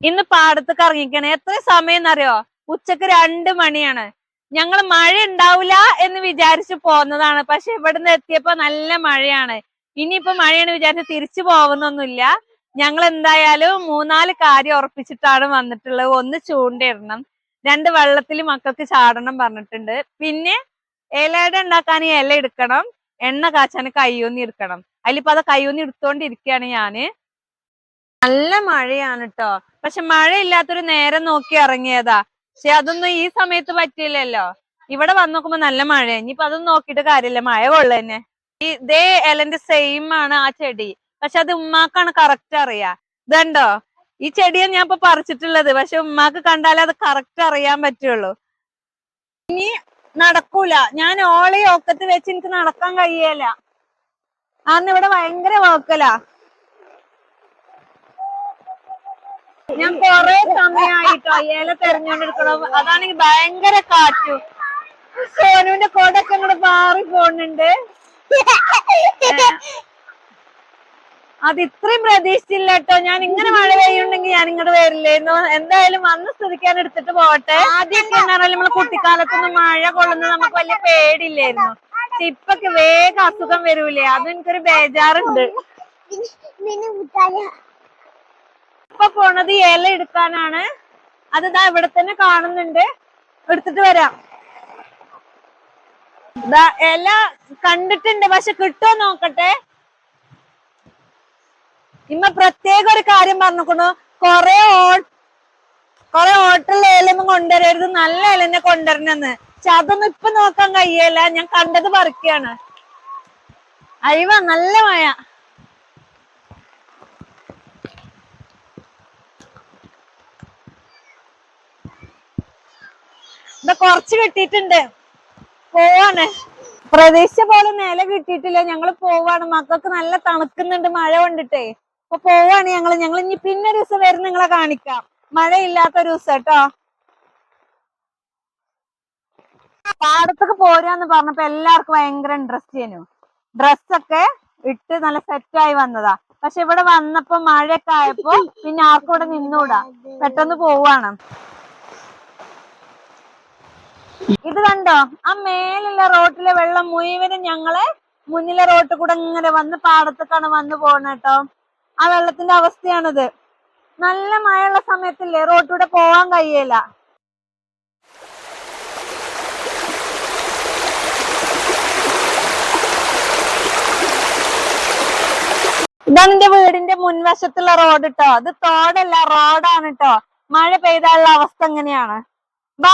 ഇന്ന് പാടത്തൊക്കെ ഇറങ്ങിക്കണേ എത്ര സമയം എന്നറിയോ? ഉച്ചയ്ക്ക് രണ്ട് മണിയാണ്. ഞങ്ങൾ മഴ ഉണ്ടാവില്ല എന്ന് വിചാരിച്ചു പോന്നതാണ്. പക്ഷെ ഇവിടുന്ന് എത്തിയപ്പോ നല്ല മഴയാണ്. ഇനിയിപ്പോ മഴയാണ് വിചാരിച്ച് തിരിച്ചു പോകുന്നൊന്നുമില്ല ഞങ്ങൾ എന്തായാലും മൂന്നാൽ കാര്യം ഉറപ്പിച്ചിട്ടാണ് വന്നിട്ടുള്ളത്. ഒന്ന് ചൂണ്ടയിടണം. രണ്ട് വെള്ളത്തിൽ മക്കൾക്ക് ചാടണം പറഞ്ഞിട്ടുണ്ട്. പിന്നെ ഇലയുടെ ഉണ്ടാക്കാൻ ഇല എടുക്കണം. എണ്ണ കാച്ചാൻ കയ്യൂന്നി എടുക്കണം. അതിലിപ്പോ അത് കയ്യൂന്നി എടുത്തോണ്ടിരിക്കുകയാണ് ഞാൻ. നല്ല മഴയാണ് കേട്ടോ പക്ഷെ മഴയില്ലാത്തൊരു നേരം നോക്കി ഇറങ്ങിയതാ. പക്ഷെ അതൊന്നും ഈ സമയത്ത് പറ്റിയില്ലല്ലോ. ഇവിടെ വന്ന് നോക്കുമ്പോ നല്ല മഴ ഇനിയിപ്പൊ അതൊന്നും നോക്കിയിട്ട് കാര്യമില്ല. മഴ കൊള്ളന്നെ. ഈ ഇതേ ഇലന്റെ സെയിം ആണ് ആ ചെടി. പക്ഷെ അത് ഉമ്മാക്കാണ് കറക്റ്റ് അറിയാ. ഇതുണ്ടോ? ഈ ചെടിയാണ് ഞാൻ ഇപ്പൊ പറിച്ചിട്ടുള്ളത്. പക്ഷെ ഉമ്മാക്ക് കണ്ടാലേ അത് കറക്റ്റ് അറിയാൻ പറ്റുള്ളൂ. ഇനി നടക്കൂല. ഞാൻ ഓളി ഒക്കത്ത് വെച്ച് എനിക്ക് നടക്കാൻ കഴിയല. കാരണം ഇവിടെ ഭയങ്കര വോക്കലാ ഞാൻ കൊറേ സമയമായിട്ടോ ഏല തെരഞ്ഞോണ്ടെടുക്കണം അതാണെങ്കിൽ ഭയങ്കര കാറ്റും. സോനുവിന്റെ കൊടൊക്കെ ഇങ്ങോട്ട് മാറി പോണുണ്ട്. അത് ഇത്രയും പ്രതീക്ഷിച്ചില്ല കേട്ടോ ഞാൻ ഇങ്ങനെ മഴ പെയ്യുണ്ടെങ്കിൽ ഞാൻ ഇങ്ങോട്ട് വരില്ലായിരുന്നു എന്തായാലും വന്ന് സ്ഥിതിക്കാൻ എടുത്തിട്ട് പോട്ടെ ആദ്യം പറഞ്ഞാൽ നമ്മൾ കുട്ടിക്കാലത്തൊന്നും മഴ കൊള്ളുന്നത് നമുക്ക് വലിയ പേടിയില്ലായിരുന്നു. പക്ഷെ ഇപ്പൊക്കെ വേഗം അസുഖം വരൂലേ. അതെനിക്കൊരു ബേജാറുണ്ട്. ഇപ്പൊ പോണത് ഏല എടുക്കാനാണ്. അത് ഇതാ ഇവിടെ തന്നെ കാണുന്നുണ്ട്. എടുത്തിട്ട് വരാം. ഇല കണ്ടിട്ടുണ്ട് പക്ഷെ കിട്ടുമോ നോക്കട്ടെ. ഇമ്മ പ്രത്യേക ഒരു കാര്യം പറഞ്ഞിക്കണു കൊറേ ഓ കൊറേ ഹോട്ടലിൽ ഏലൊന്നും കൊണ്ടുവരരുത്. നല്ല ഇലന്നെ കൊണ്ടുവരണെന്ന് പക്ഷെ അതൊന്നും ഇപ്പൊ നോക്കാൻ കഴിയല്ല. ഞാൻ കണ്ടത് പറിക്കാണ്. അയ്യോ നല്ല മഴ. കൊറച്ച് കിട്ടിയിട്ടുണ്ട്. പോവാണ്. പ്രതീക്ഷ പോലെ നില കിട്ടിയിട്ടില്ല. ഞങ്ങൾ പോവാണ്. മക്കൾക്ക് നല്ല തണുക്കുന്നുണ്ട്. മഴ കൊണ്ടിട്ടേ. അപ്പൊ പോവാണ് ഞങ്ങൾ. ഞങ്ങൾ ഇനി പിന്നെ ഒരു ദിവസം വരും നിങ്ങളെ കാണിക്കാം. മഴയില്ലാത്ത ഒരു ദിവസം കേട്ടോ. പാടത്തൊക്കെ പോരാന്ന് പറഞ്ഞപ്പോ എല്ലാവർക്കും ഭയങ്കര ഇൻട്രസ്റ്റ് ചെയ്യുന്നു ഡ്രസ്സൊക്കെ ഇട്ട് നല്ല സെറ്റ് ആയി വന്നതാ. പക്ഷെ ഇവിടെ വന്നപ്പോ മഴയൊക്കെ ആയപ്പോ പിന്നെ ആർക്കും ഇവിടെ നിന്നൂടാ. പെട്ടെന്ന് പോവാണ്. ഇത് കണ്ടോ? ആ മേലുള്ള റോട്ടിലെ വെള്ളം മുഴുവനും ഞങ്ങളെ മുന്നിലെ റോട്ടിൽ കൂടെ ഇങ്ങനെ വന്ന് പാടത്തേക്കാണ് വന്ന് പോണ കേട്ടോ ആ വെള്ളത്തിന്റെ അവസ്ഥയാണിത്. നല്ല മഴയുള്ള സമയത്തില്ലേ റോട്ടിലൂടെ പോവാൻ കഴിയില്ല ഇതാണ് എന്റെ വീടിന്റെ മുൻവശത്തുള്ള റോഡ് ട്ടോ. അത് തോടല്ല റോഡാണ് കേട്ടോ മഴ പെയ്താലുള്ള അവസ്ഥ എങ്ങനെയാണ്? ബാ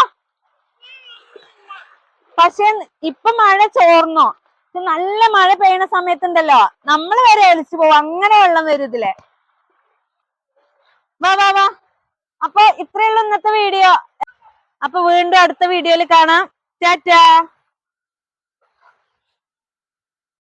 പക്ഷെ ഇപ്പൊ മഴ ചോർന്നോ? നല്ല മഴ പെയ്യണ സമയത്തുണ്ടല്ലോ. നമ്മൾ വരെ ഒലിച്ചു പോവും. അങ്ങനെ വെള്ളം വരും ഇതിലെ. വാ വാ വാ. അപ്പൊ ഇത്രയുള്ള ഇന്നത്തെ വീഡിയോ. അപ്പൊ വീണ്ടും അടുത്ത വീഡിയോയിൽ കാണാം. ടാറ്റാ.